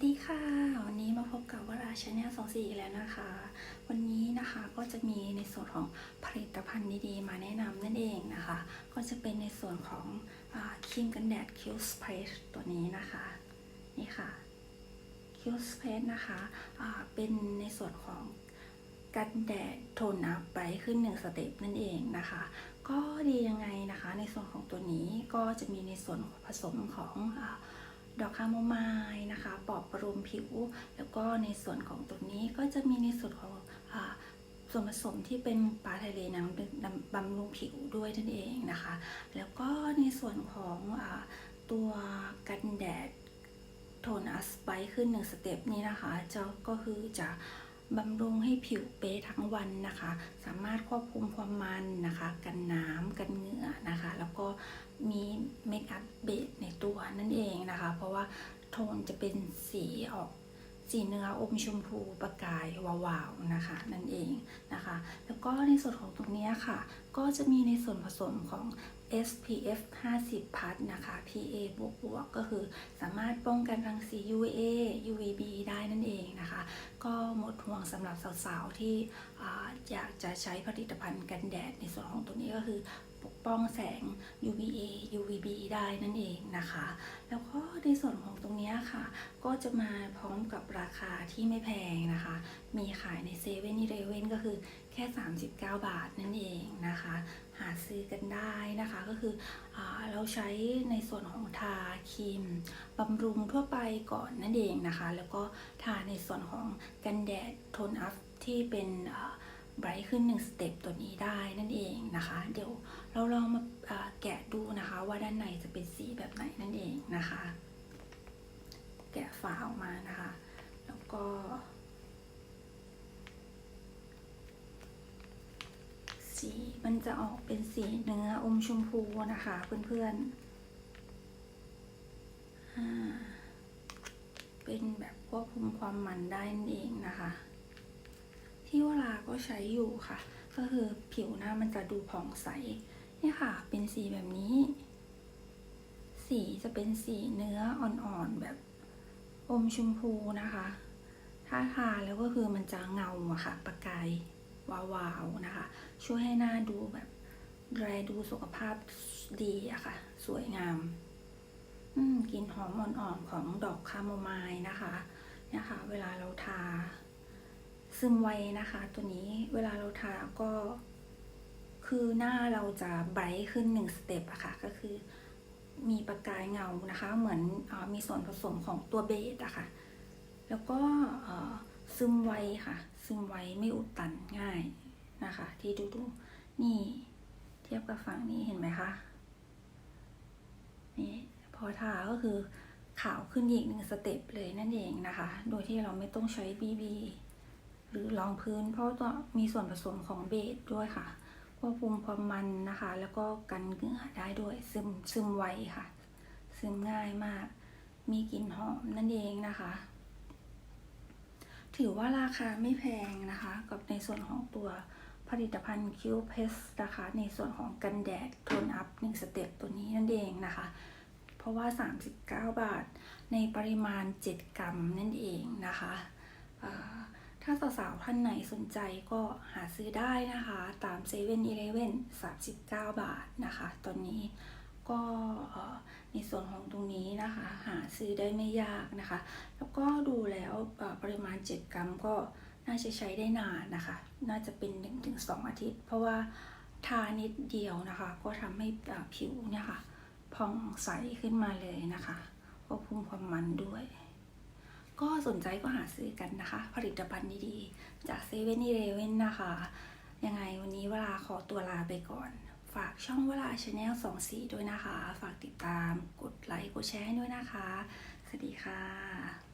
วัสดีค่ะ วันนี้มาพบกับวราชาแนลสองสี่แล้วนะคะ วันนี้นะคะก็จะมีในส่วนของผลิตภัณฑ์ดีๆ มาแนะนำนั่นเองนะคะ ก็จะเป็นในส่วนของอครีมกันแดดคิวสเพรสตัวนี้นะคะ นี่ค่ะคิวสเพรสนะคะเป็นในส่วนของกันแดดโทนอัพไปขึ้นหนึ่งสเต็ปนั่นเองนะคะ ก็ดียังไงนะคะ ในส่วนของตัวนี้ก็จะมีในส่วนผสมของอ ดอกคาโมไมล์นะคะปลอบประโลมผิว แล้วก็ในส่วนของตัวนี้ก็จะมีในส่วนของอส่วนผสมที่เป็นปลาทะเลน้ำเป็นบำรุงผิวด้วยนั่นเองนะคะ แล้วก็ในส่วนของอตัวกันแดดโทนอัสไปขึ้นหนึ่งสเต็ปนี้นะคะจะก็คือจะ บำรุงให้ผิวเป๊ะทั้งวันนะคะ สามารถควบคุมความมันนะคะ กันน้ำกันเหงื่อนะคะ แล้วก็มีเมคอัพเบสในตัวนั่นเองนะคะ เพราะว่าโทนจะเป็นสีออกสีเนื้ออมชมพูประกายวาวๆนะคะ นั่นเองนะคะ แล้วก็ในส่วนของตรงนี้ค่ะ ก็จะมีในส่วนผสมของ SPF 50พัทนะคะ PA บวกบวกก็คือสามารถป้องกันรังสี UVA UVB ได้นั่นเองนะคะ ก็หมดห่วงสำหรับสาวๆ ที่อยากจะใช้ผลิตภัณฑ์กันแดดในส่วนของตัวนี้ก็คือปกป้องแสง UVA UVB ได้นั่นเองนะคะ แล้วก็ในส่วนของตรงนี้ค่ะ ก็จะมาพร้อมกับราคาที่ไม่แพงนะคะ มีขายในเซเว่นอีเลเว่นก็คือแค่ 39 บาทนั่นเองนะ ซื้อกันได้นะคะก็คืออเราใช้ในส่วนของทาครีมบำรุงทั่วไปก่อนนั่นเองนะคะ แล้วก็ทาในส่วนของกันแดดโทนอัพที่เป็นไบรท์ขึ้นหนึ่งสเต็ปตัวนี้ได้นั่นเองนะคะ เดี๋ยวเราลองมาาแกะดูนะคะ ว่าด้านในจะเป็นสีแบบไหนนั่นเองนะคะ แกะฝาออกมานะคะ แล้วก็ สีมันจะออกเป็นสีเนื้ออมชมพูนะคะเพื่อนๆ เป็นแบบควบคุมความมันได้นั่นเองนะคะ ที่เวลาก็ใช้อยู่ค่ะ ก็คือผิวหน้ามันจะดูผ่องใสนี่ค่ะ เป็นสีแบบนี้ สีจะเป็นสีเนื้ออ่อนๆแบบอมชมพูนะคะ ถ้าทาแล้วก็คือมันจะเงาอะค่ะ ประกาย วาวๆนะคะ ช่วยให้หน้าดูแบบแลดูสุขภาพดีอะค่ะ สวยงาม อืมกลิ่นหอมอ่อนๆของดอกคาโมไมล์นะคะนี่ยค่ะเวลาเราทา ซึมไวนะคะ ตัวนี้เวลาเราทาก็ คือหน้าเราจะไบรท์ขึ้นหนึ่งสเต็ปอะค่ะ ก็คือมีประกายเงานะคะ เหมือนอมีส่วนผสมของตัวเบสอะค่ะ แล้วก็ ซึมไวค่ะ ซึมไวไม่อุดตันง่ายนะคะ ที่ดูดูนี่เทียบกับฝั่งนี้เห็นไหมคะนี่พอทาก็คือขาวขึ้นอีกหนึ่งสเต็ปเลยนั่นเองนะคะ โดยที่เราไม่ต้องใช้ BB หรือรองพื้น เพราะตัวมีส่วนผสมของเบสด้วยค่ะควบคุมความมันนะคะ แล้วก็กันเหงื่อได้ด้วยซึมซึมไวค่ะ ซึมง่ายมาก มีกลิ่นหอมนั่นเองนะคะ ถือว่าราคาไม่แพงนะคะ กับในส่วนของตัวผลิตภัณฑ์คิวเพสนะคะในส่วนของกันแดดโทนอัพหนึ่งสเต็ปตัวนี้นั่นเองนะคะ เพราะว่า 39 บาทในปริมาณ 7 กรัมนั่นเองนะคะถ้าสาวๆท่านไหนสนใจก็หาซื้อได้นะคะ ตาม7 e เ e ่ e อีเลฟเว่น39 บาทนะคะ ตอนนี้ ก็ในส่วนของตรงนี้นะคะ หาซื้อได้ไม่ยากนะคะ แล้วก็ดูแล้วปริมาณ 7 กรัมก็น่าจะใช้ได้นานนะคะ น่าจะเป็น 1-2 อาทิตย์ เพราะว่าทานิดเดียวนะคะ ก็ทำให้ผิวเนี่ยค่ะผ่องใสขึ้นมาเลยนะคะควบคุมความมันด้วย ก็สนใจก็หาซื้อกันนะคะ ผลิตภัณฑ์ดีๆ จากเซเว่นอีเลเว่นนะคะ ยังไงวันนี้เวลาขอตัวลาไปก่อน ฝากช่องเวลาชาแนลสองสีด้วยนะคะ ฝากติดตาม กดไลค์ กดแชร์ให้ด้วยนะคะ สวัสดีค่ะ